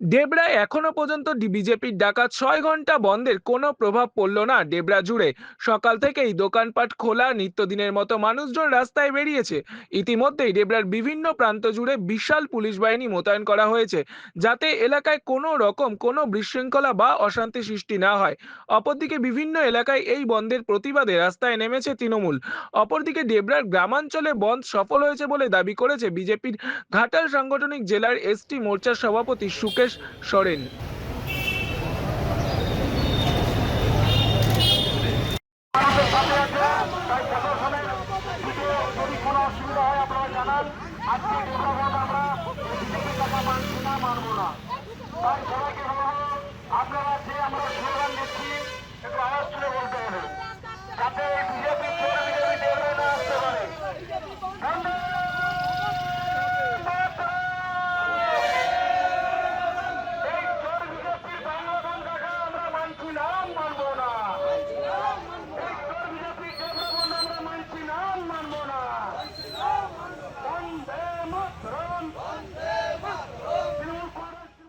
ডেবরায় এখনও পর্যন্ত বিজেপির ডাকা ছয় ঘণ্টা বন্ধের কোনো প্রভাব পড়ল না ডেবরা জুড়ে। সকাল থেকেই দোকানপাট খোলা, নিত্যদিনের মতো মানুষজন রাস্তায় বেরিয়েছে। ইতিমধ্যেই ডেবরার বিভিন্ন প্রান্ত জুড়ে বিশাল পুলিশ বাহিনী মোতায়েন করা হয়েছে, যাতে এলাকায় কোনো রকম কোনো বিশৃঙ্খলা বা অশান্তি সৃষ্টি না হয়। অপরদিকে বিভিন্ন এলাকায় এই বন্ধের প্রতিবাদে রাস্তায় নেমেছে তৃণমূল। অপরদিকে ডেবরার গ্রামাঞ্চলে বন্ধ সফল হয়েছে বলে দাবি করেছে বিজেপির ঘাটাল সাংগঠনিক জেলার এসটি মোর্চার সভাপতি সুকেশ সরেন। আপনারা জানান আজকে আমরা না তাই সবাইকে বলব আপনারা যে আমরা স্লোগান দিচ্ছি একটু আওয়াজ তুলে বলতে হবে যাতে এই বিজেপি ছোট বিজেপি দেবে না আসতে পারে বন্দে মাতরম! এই চোর বিজেপির বাংলাদেশ দেখা আমরা মানছি না মানবো না বিজেপি কেন্দ্রবন্ধ আমরা মানছি না মানবো না বন্দে মাতরম তৃণমূল কংগ্রেস